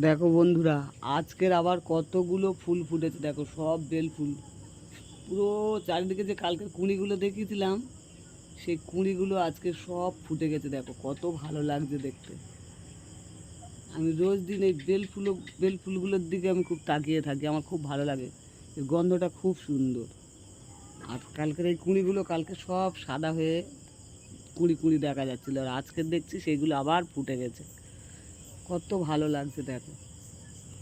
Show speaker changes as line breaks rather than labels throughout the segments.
দেখো বন্ধুরা, আজকের আবার কতগুলো ফুল ফুটেছে। দেখো, সব বেল ফুল। পুরো চারিদিকে যে কালকের কুঁড়িগুলো দেখিয়েছিলাম, সেই কুঁড়িগুলো আজকে সব ফুটে গেছে। দেখো, কত ভালো লাগছে দেখতে। আমি রোজ দিন এই বেল ফুল, বেল ফুলগুলোর দিকে আমি খুব তাকিয়ে থাকি। আমার খুব ভালো লাগে। এর গন্ধটা খুব সুন্দর। আর কালকের এই কুঁড়িগুলো, কালকে সব সাদা হয়ে কুঁড়ি কুঁড়ি দেখা যাচ্ছিল। আর আজকে দেখছি সেইগুলো আবার ফুটে গেছে। কত ভালো লাগছে দেখো।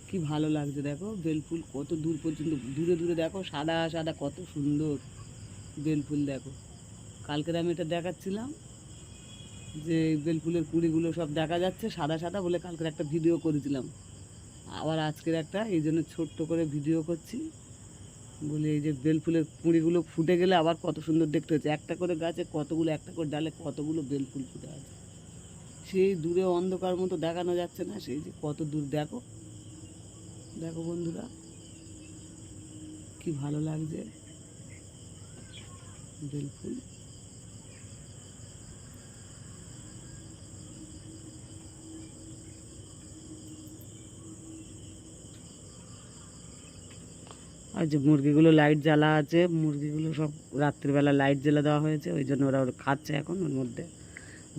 কি ভালো লাগছে দেখো, বেলফুল কত দূর পর্যন্ত, দূরে দূরে দেখো, সাদা সাদা, কত সুন্দর বেলফুল দেখো। কালকের আমি এটা দেখাচ্ছিলাম, যে বেলফুলের কুড়িগুলো সব দেখা যাচ্ছে, সাদা সাদা বলে কালকের একটা ভিডিও করেছিলাম। আবার আজকের একটা, এই জন্য ছোট্ট করে ভিডিও করছি। বলে এই যে বেলফুলের কুঁড়িগুলো ফুটে গেলে আবার কত সুন্দর দেখতে হচ্ছে। একটা করে গাছে কতগুলো, একটা করে ডালে কতগুলো বেলফুল ফুটে আছে। সেই দূরে অন্ধকার মতো দেখানো যাচ্ছে না, সেই যে কত দূর, দেখো। দেখো বন্ধুরা, কি ভালো লাগছে। বেলফুল আর যে মুরগিগুলো লাইট জ্বালা আছে, মুরগিগুলো সব রাত্রিবেলা লাইট জ্বালা দেওয়া হয়েছে, ওই জন্য ওরা খাচ্ছে এখন ওর মধ্যে।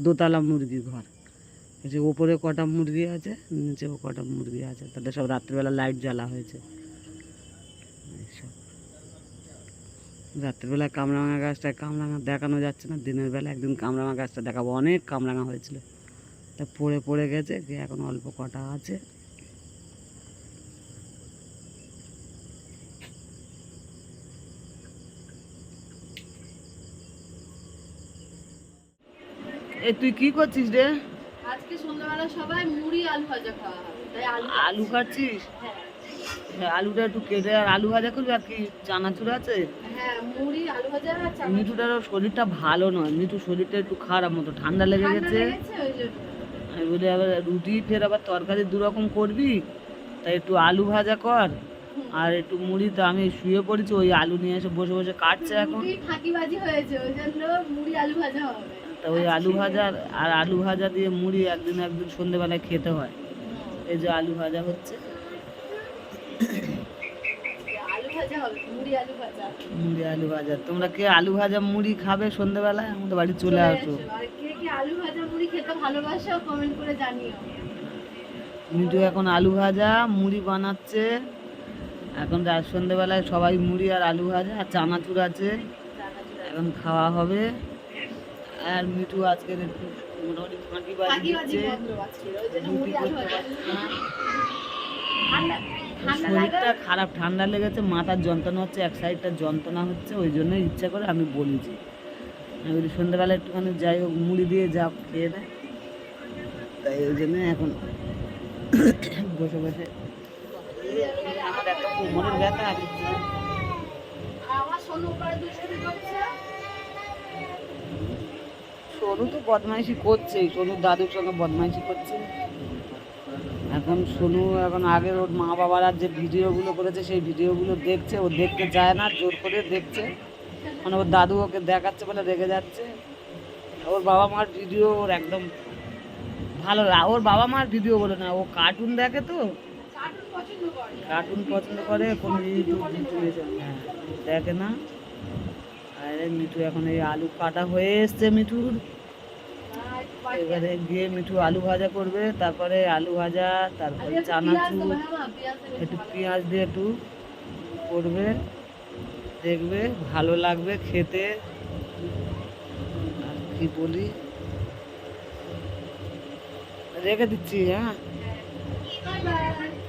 দোতলা মুরগি ঘর। যে ওপরে কটা মুরগি আছে নিচেও কটা মুরগি আছে। তাদের সব রাত্রিবেলা লাইট জ্বালা হয়েছে। রাত্রিবেলা কামরাঙা গাছটায় কামরাঙা দেখানো যাচ্ছে না, দিনের বেলা একদিন কামরাঙা গাছটা দেখাবো। অনেক কামরাঙা হয়েছিল। তা পড়ে পড়ে গেছে এখন অল্প কটা আছে। তুই কি করছিস রে?
আজকে সন্ধ্যাবেলা সবাই মুড়ি আলু ভাজা খাওয়া হবে। তাই আলু
আলু খাচ্ছিস?
হ্যাঁ।
হ্যাঁ, আলুটা একটু কেটে আর আলু ভাজা করবি? আর কি চানাচুর আছে?
হ্যাঁ মুড়ি আলু ভাজা আর
মিঠুটারও শরীরটা ভালো নয়। মিঠু শরীরটা একটু খারাপ মতো ঠান্ডা লেগে গেছে। আমি বলি আবার রুটি ফের আবার তরকারি দু রকম করবি? তাই একটু আলু ভাজা কর। আর একটু মুড়ি তো আমি শুয়ে পড়েছি ওই আলু নিয়ে এসে বসে বসে কাটছে এখন।
ফাঁকিবাজি হয়েছে ওই জন্য মুড়ি আলু ভাজা হবে।
তা ওই আলু ভাজা আর আলু ভাজা দিয়ে মুড়ি একদিন একদিন সন্ধেবেলায় খেতে হয়। এই যে আলু ভাজা হচ্ছে।
মুড়ি আলু ভাজা।
তোমরা কে আলু ভাজা মুড়ি খাবে সন্ধেবেলায়? আমাদের বাড়ি চলে আসো।
আলু ভাজা মুড়ি খেতে ভালোবাসো কমেন্ট করে জানিও।
মিঠু এখন আলু ভাজা মুড়ি বানাচ্ছে। এখন রাত সন্ধেবেলায় সবাই মুড়ি আর আলু ভাজা আর চানাচুর আছে। এখন খাওয়া হবে। আর মিঠু আজকের মোটামুটি ফাঁকি বাজি দিচ্ছে
বন্ধ আজকে
করতে শরীরটা খারাপ ঠান্ডা লেগেছে মাথার যন্ত্রণা হচ্ছে এক সাইডটা যন্ত্রণা হচ্ছে ওই জন্য ইচ্ছা করে আমি বলেছি আমি বলি সন্ধ্যাবেলা একটুখানি যাই হোক মুড়ি দিয়ে যা খেয়ে দেয় তাই ওই জন্য এখন বসে বসে আমার এত কোমরের ব্যথা দিচ্ছে
আমার সোনু
সোনু তো বদমাইশি করছেই সোনু দাদুর সঙ্গে বদমাইশি করছে। এখন সোনু এখন আগের ওর মা বাবারা যে ভিডিওগুলো করেছে সেই ভিডিওগুলো দেখছে ও দেখতে যায় না জোর করে দেখছে। মানে ওর দাদু ওকে দেখাচ্ছে বলে রেগে যাচ্ছে। ওর বাবা মার ভিডিও ওর একদম ভালো ওর বাবা মার ভিডিও বলে না ও কার্টুন দেখে তো।
কার্টুন পছন্দ করে।
কোনো ইউটিউব দেখে না। আর মিঠু এখন এই আলু কাটা হয়ে এসছে মিঠুর। এবারে গিয়ে মিঠু আলু ভাজা করবে তারপরে আলু ভাজা তারপরে চানাচুর
হ্যাঁ
একটু পেঁয়াজ দিয়ে একটু করবে দেখবে ভালো লাগবে খেতে। আর কি বলি? রেখে দিচ্ছি হ্যাঁ?
bye.